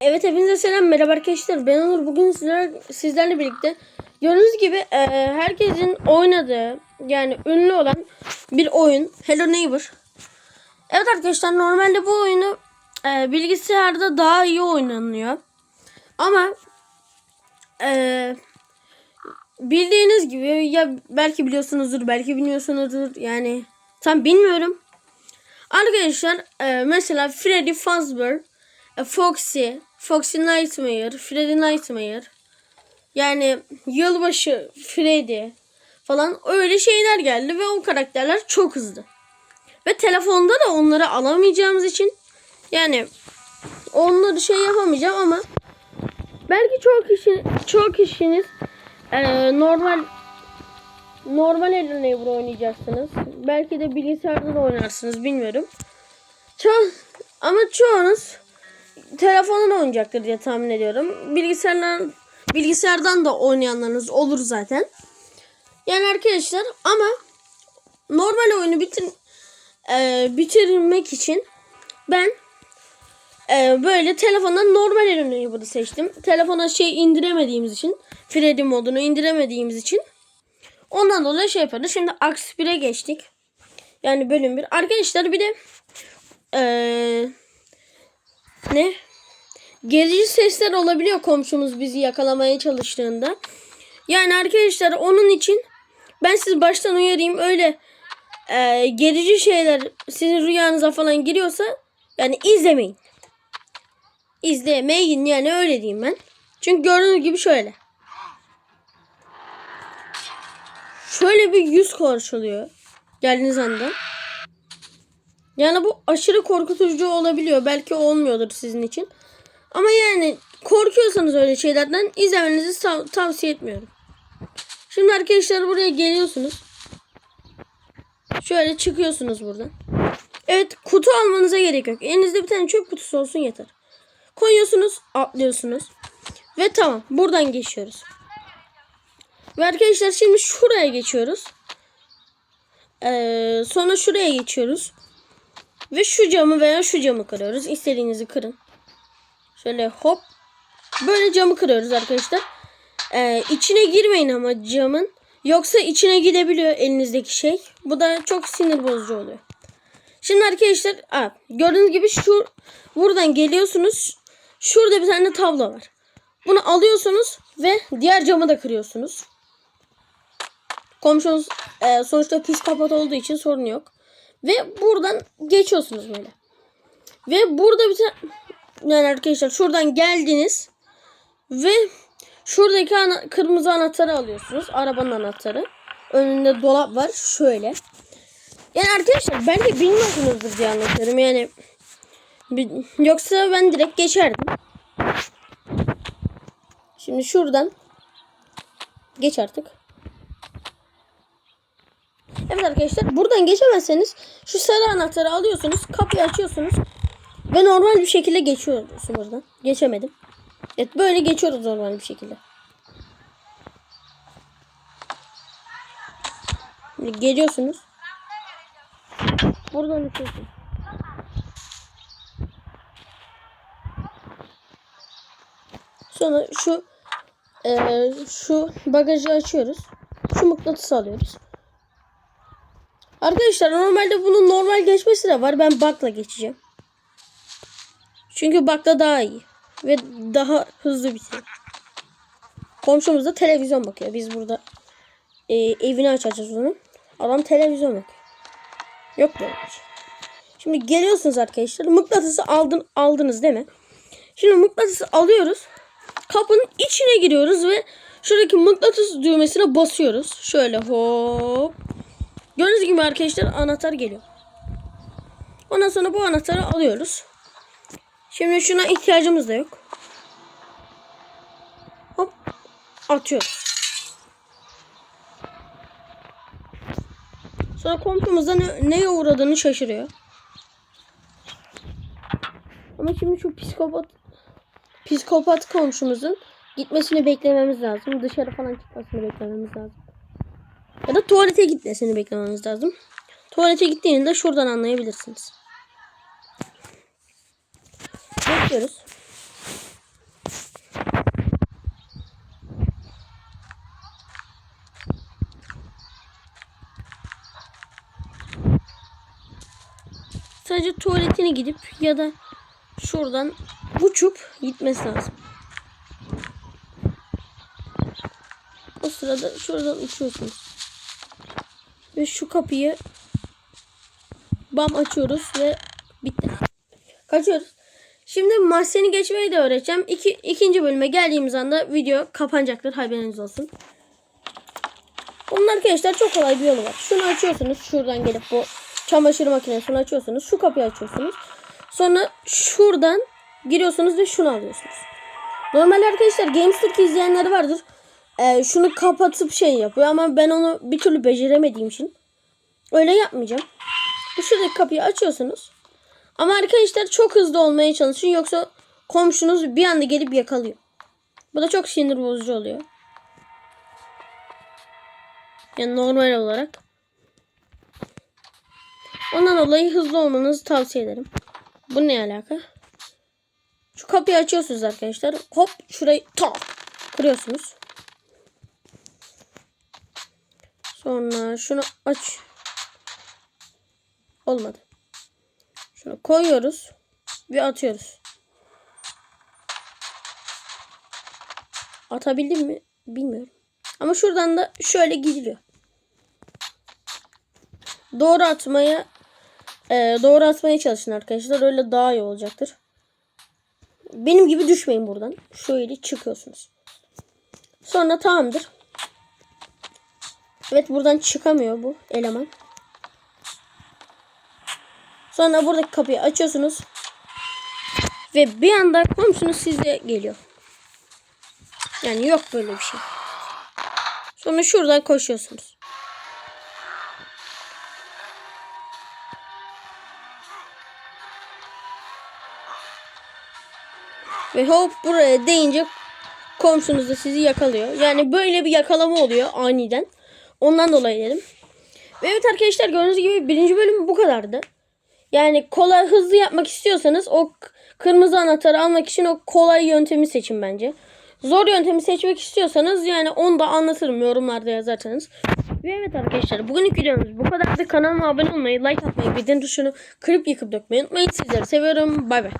Evet hepinize selam. Merhaba arkadaşlar. Ben Onur. Bugün sizler, sizlerle birlikte gördüğünüz gibi e, herkesin oynadığı yani ünlü olan bir oyun. Hello Neighbor. Evet arkadaşlar normalde bu oyunu e, bilgisayarda daha iyi oynanıyor. Ama e, bildiğiniz gibi ya belki biliyorsunuzdur belki bilmiyorsunuzdur. Yani tam bilmiyorum. Arkadaşlar e, mesela Freddy Fazbear Foxy, Foxy Nightmare, Freddy Nightmare. Yani yılbaşı Freddy falan öyle şeyler geldi ve o karakterler çok hızlı. Ve telefonda da onları alamayacağımız için yani onları şey yapamayacağım ama belki çok kişi çok kişiniz e, normal normal Hello Neighbor oynayacaksınız. Belki de bilgisayarda da oynarsınız bilmiyorum. Ço ama çoğunuz telefondan oynayacaktır diye tahmin ediyorum. Bilgisayardan bilgisayardan da oynayanlarınız olur zaten. Yani arkadaşlar ama normal oyunu bitir e, bitirmek için ben e, böyle telefondan normal ürünü burada seçtim. Telefona şey indiremediğimiz için Freddy modunu indiremediğimiz için ondan dolayı şey yaparız. Şimdi Aks 1'e geçtik. Yani bölüm 1. Arkadaşlar bir de eee ne? Gerici sesler olabiliyor komşumuz bizi yakalamaya çalıştığında. Yani arkadaşlar onun için ben sizi baştan uyarayım öyle e, gerici şeyler sizin rüyanıza falan giriyorsa yani izlemeyin. İzlemeyin yani öyle diyeyim ben. Çünkü gördüğünüz gibi şöyle. Şöyle bir yüz konuşuluyor. Geldiğiniz anda. Yani bu aşırı korkutucu olabiliyor. Belki olmuyordur sizin için. Ama yani korkuyorsanız öyle şeylerden izlemenizi tav- tavsiye etmiyorum. Şimdi arkadaşlar buraya geliyorsunuz. Şöyle çıkıyorsunuz buradan. Evet kutu almanıza gerek yok. Elinizde bir tane çöp kutusu olsun yeter. Koyuyorsunuz atlıyorsunuz. Ve tamam buradan geçiyoruz. Ve arkadaşlar şimdi şuraya geçiyoruz. Ee, sonra şuraya geçiyoruz. Ve şu camı veya şu camı kırıyoruz. İstediğinizi kırın. Şöyle hop. Böyle camı kırıyoruz arkadaşlar. Ee, içine girmeyin ama camın. Yoksa içine gidebiliyor elinizdeki şey. Bu da çok sinir bozucu oluyor. Şimdi arkadaşlar aa, gördüğünüz gibi şu buradan geliyorsunuz. Şurada bir tane tablo var. Bunu alıyorsunuz ve diğer camı da kırıyorsunuz. Komşunuz e, sonuçta psikopat olduğu için sorun yok. Ve buradan geçiyorsunuz böyle. Ve burada bir tane yani arkadaşlar şuradan geldiniz ve şuradaki ana, kırmızı anahtarı alıyorsunuz. Arabanın anahtarı. Önünde dolap var. Şöyle. Yani arkadaşlar ben de bilmiyorsunuzdur diye anlatıyorum. Yani yoksa ben direkt geçerdim. Şimdi şuradan geç artık. Evet arkadaşlar buradan geçemezseniz şu sarı anahtarı alıyorsunuz. Kapıyı açıyorsunuz. Ve normal bir şekilde geçiyoruz buradan. Geçemedim. Evet böyle geçiyoruz normal bir şekilde. Geliyorsunuz. Buradan geçiyorsunuz. Sonra şu eee, şu bagajı açıyoruz. Şu mıknatısı alıyoruz. Arkadaşlar normalde bunun normal geçmesi de var. Ben bug'la geçeceğim. Çünkü bug'la daha iyi. Ve daha hızlı bitiyor. Komşumuz da televizyon bakıyor. Biz burada e, evini açacağız onun. Adam televizyon bakıyor. Yok böyle bir şey. Şimdi geliyorsunuz arkadaşlar. Mıknatısı aldın, aldınız değil mi? Şimdi mıknatısı alıyoruz. Kapının içine giriyoruz ve şuradaki mıknatıs düğmesine basıyoruz. Şöyle hop. Gördüğünüz gibi arkadaşlar anahtar geliyor. Ondan sonra bu anahtarı alıyoruz. Şimdi şuna ihtiyacımız da yok. Hop atıyoruz. Sonra komşumuz da ne, neye uğradığını şaşırıyor. Ama şimdi şu psikopat psikopat komşumuzun gitmesini beklememiz lazım. Dışarı falan çıkmasını beklememiz lazım. Ya da tuvalete gitmesini beklemeniz lazım. Tuvalete gittiğinizde şuradan anlayabilirsiniz. Bekliyoruz. Sadece tuvaletine gidip ya da şuradan uçup gitmesi lazım. O sırada şuradan uçuyorsunuz. Ve şu kapıyı bam açıyoruz ve bitti. Kaçıyoruz. Şimdi mahzeni geçmeyi de öğreteceğim. İki, ikinci bölüme geldiğimiz anda video kapanacaktır. Haberiniz olsun. Bunun arkadaşlar çok kolay bir yolu var. Şunu açıyorsunuz. Şuradan gelip bu çamaşır makinesini açıyorsunuz. Şu kapıyı açıyorsunuz. Sonra şuradan giriyorsunuz ve şunu alıyorsunuz. Normal arkadaşlar Games Türk izleyenler vardır. Ee, şunu kapatıp şey yapıyor ama ben onu bir türlü beceremediğim için öyle yapmayacağım. Bu şuradaki kapıyı açıyorsunuz. Ama arkadaşlar çok hızlı olmaya çalışın yoksa komşunuz bir anda gelip yakalıyor. Bu da çok sinir bozucu oluyor. Yani normal olarak. Ondan dolayı hızlı olmanızı tavsiye ederim. Bu ne alaka? Şu kapıyı açıyorsunuz arkadaşlar. Hop şurayı tak kırıyorsunuz. Sonra şunu aç. Olmadı. Şunu koyuyoruz ve atıyoruz. Atabildim mi? Bilmiyorum. Ama şuradan da şöyle gidiliyor. Doğru atmaya e, doğru atmaya çalışın arkadaşlar. Öyle daha iyi olacaktır. Benim gibi düşmeyin buradan. Şöyle çıkıyorsunuz. Sonra tamamdır. Evet buradan çıkamıyor bu eleman. Sonra buradaki kapıyı açıyorsunuz. Ve bir anda komşunuz size geliyor. Yani yok böyle bir şey. Sonra şuradan koşuyorsunuz. Ve hop buraya değince komşunuz da sizi yakalıyor. Yani böyle bir yakalama oluyor aniden. Ondan dolayı dedim. Ve evet arkadaşlar gördüğünüz gibi birinci bölüm bu kadardı. Yani kolay hızlı yapmak istiyorsanız o kırmızı anahtarı almak için o kolay yöntemi seçin bence. Zor yöntemi seçmek istiyorsanız yani onu da anlatırım yorumlarda yazarsanız. Ve evet arkadaşlar bugünlük videomuz bu kadardı. Kanalıma abone olmayı, like atmayı, bildirim tuşunu kırıp yıkıp dökmeyi unutmayın. Sizleri seviyorum. Bay bay.